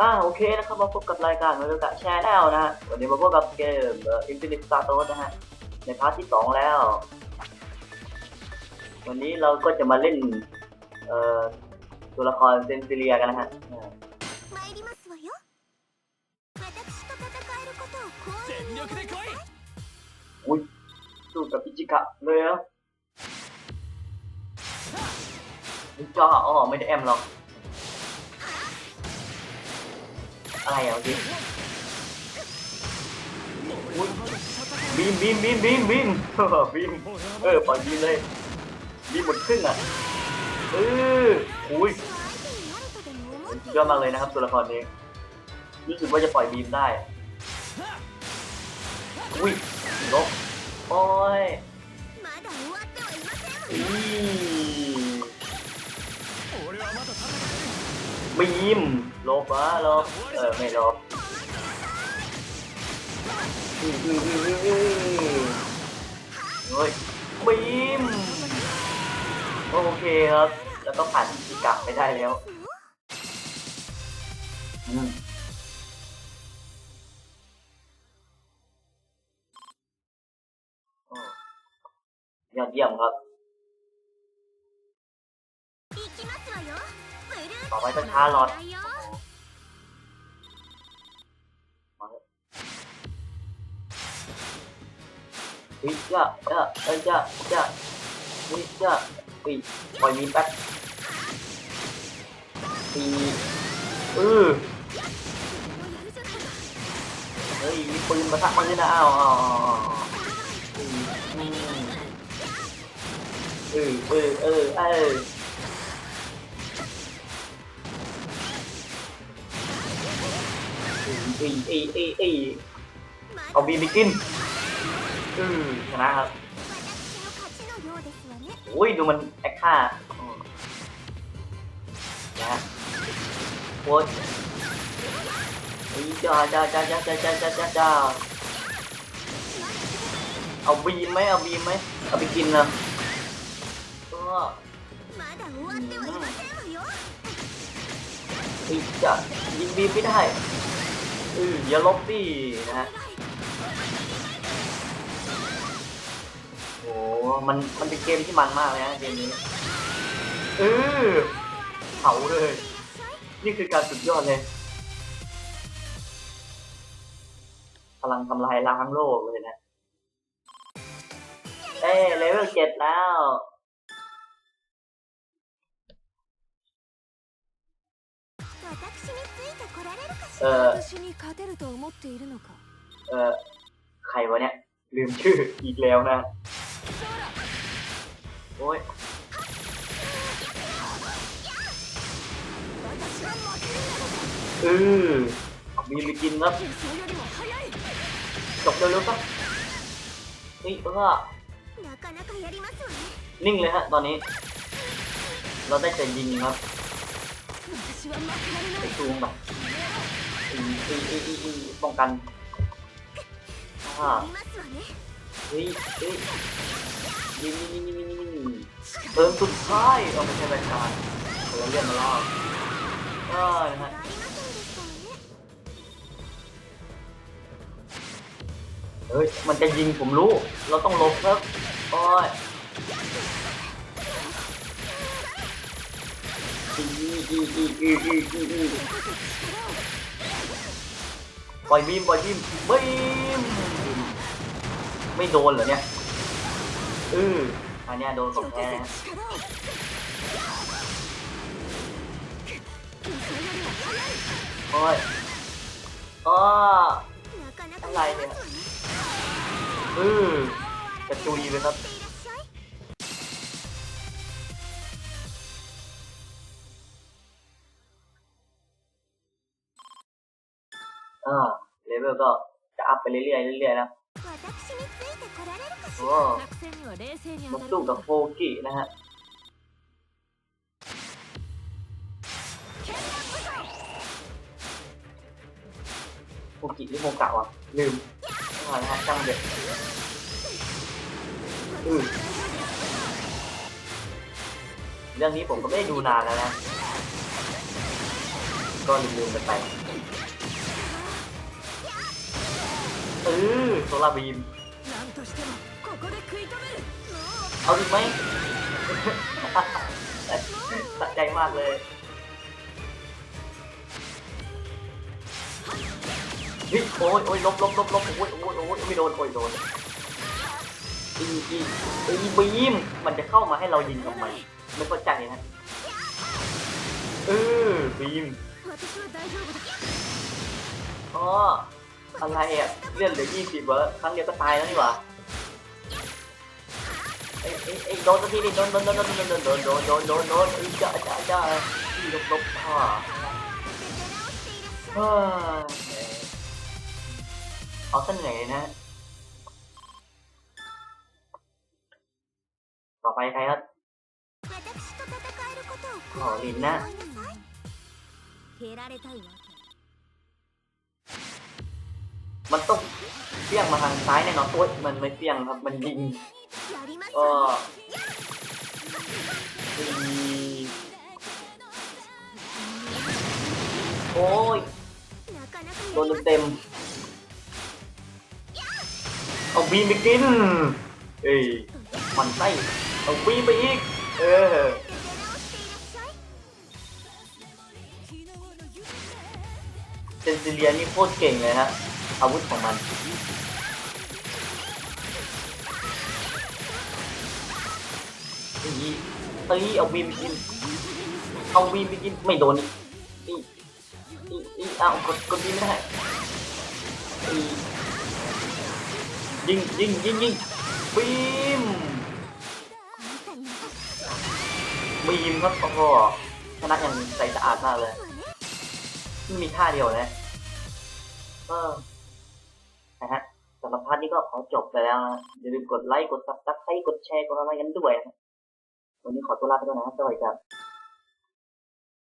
อ่าโอเคนะครับมาพบกับรายการมาดูกะแชร์แนลนะฮะวันนี้มาพบกับเกมอินฟินิตสตาร์โตนะฮะในพาร์ทที่สองแล้ว วันนี้เราก็จะมาเล่นเอ่อตัวละครเซนซิเลียกันนะฮะอุ้ยสู้กับพิจิกะเลยอะจ้าอ๋อไม่ได้แอมหรอก อะไรเอะพี่บินบินบินบีมบีมบินเออปล่อยบินเลยบินหมดครึ่งอะเอออุ้ยเยอะมากเลยนะครับตัวละครนี้รู้สึกว่าจะปล่อยบีมได้อุ้ยลบปล่อยบีม ลบวะลบเออไม่ลบเฮ้ยบีมโอเคครับ แล้วก็ผ่านที่กลับไปได้แล้วยอดเยี่ยมครับ ต่อไปเป็นคาร์ลอต วิจ้าจ้าจ้าจ้าวิจ้าวิปล่อยมีแป๊บปีเออเฮ้ยมีปืนมาทักมันด้วยนะอ้าวอืาเออเออเออเออเออเออเออ เอาบีไปกินอืมชนะครับโอ้ยดูมันแอคค่านะโคตรจ้าจ้าจ้าจ้าจ้าจ้าจ้าจ้าจ้าเอาบีมไหมเอาบีมไหมเอาไปกินนะก็อีกจ้ะยิงบีไม่ได้อืออย่าลบดินะฮะ มันมันเป็นเกมที่มันมากเลยนะเกมนี้เออเผาเลย นี่คือการสุดยอดเลยพลังทำลายล้างโลกเลยนะ เอ้เลเวลเจ็ดแล้วเออเออใครวะเนี่ย ลืมชื่ออีกแล้วนะ โอ้ยอือมีไปกินครับจบเร็วๆครับนี่เพื่อนิ่งเลยฮะตอนนี้ เราได้แต่ยิงครับไปซูมแบบอีอีอีอีป้องกันอ่า อุ้ต้ยงเติมสุดท้ายเอาไปใช้ราการเราเรียนมาแล้วเนะฮะเฮ้ย มันจะยิงผมรู้ เราต้องลบครับโอ้ยปล่อยบีมปล่อยบีมบีม ไม่โดนเหรอเนี่ยอืออันเนี้ยโดนสองแค่โอ้ยอ๋ออะไรเนี่ยอือกระจุยไปครับอ่าเลเวลก็จะอัพไปเรื่อยๆเรื่อยๆนะ มาสู้กับโฟกินะฮะโฟกิที่โมกะวะลืมไม่นะฮะจังเด็ดอืมเรื่องนี้ผมก็ไม่ได้ดูนานแล้วนะ ก็ลืมๆไปไป เออโซลาบีม เอาดูไหมสะใจมากเลยเฮ้ยโอ้ยโอ้ยลบลบลบลบโอ้ยโอ้ยโอ้ยไม่โดนโอ้ยโดนอีอีอีบีมมันจะเข้ามาให้เรายิงทำไมไม่เข้าใจนะเออบีมอ๋ออะไรอะเลื่อนเหลือยี่สิบเวอร์ครั้งเดียวก็ตายแล้วนี่หว่า โดนทีนี่โดนโดนโดนโดนโดนโดนโดนโดนโดนโดนจ้าจ้าจ้าที่ลบลบผ่าเอาเสนเหนื่ยนะ ต่อไปใครครับขอลินนะ มันต้องเปี้ยงมาทางซ้ายแน่นอนตัวมันไม่เปี้ยงครับ มันยิงก็โอ้ยโดนเต็มเอาบีไปกิน เอ้ยมันไส้เอาบีไปอีก เออเซนซิเลียนี่โคตรเก่งเลยฮะ อาวุธของมันตีตีเอาบีมกิน เอาบีมกินไม่โดนอีกอีอีอีอ้าวกดกดบีมไม่ได้อียิงยิงยิงยิงบีมบีมครับโอ้โหชนะอย่างใสสะอาดมากเลยม่มีท่าเดียวนะเออ นะฮะสำหรับพาร์ทนี้ก็ขอจบไปแล้วนะอย่าลืมกดไลค์กดซับสไครต์กดแชร์กดอะไรกันด้วยนะวันนี้ขอตัวลาไปก่อนนะครับสวัสดีครับ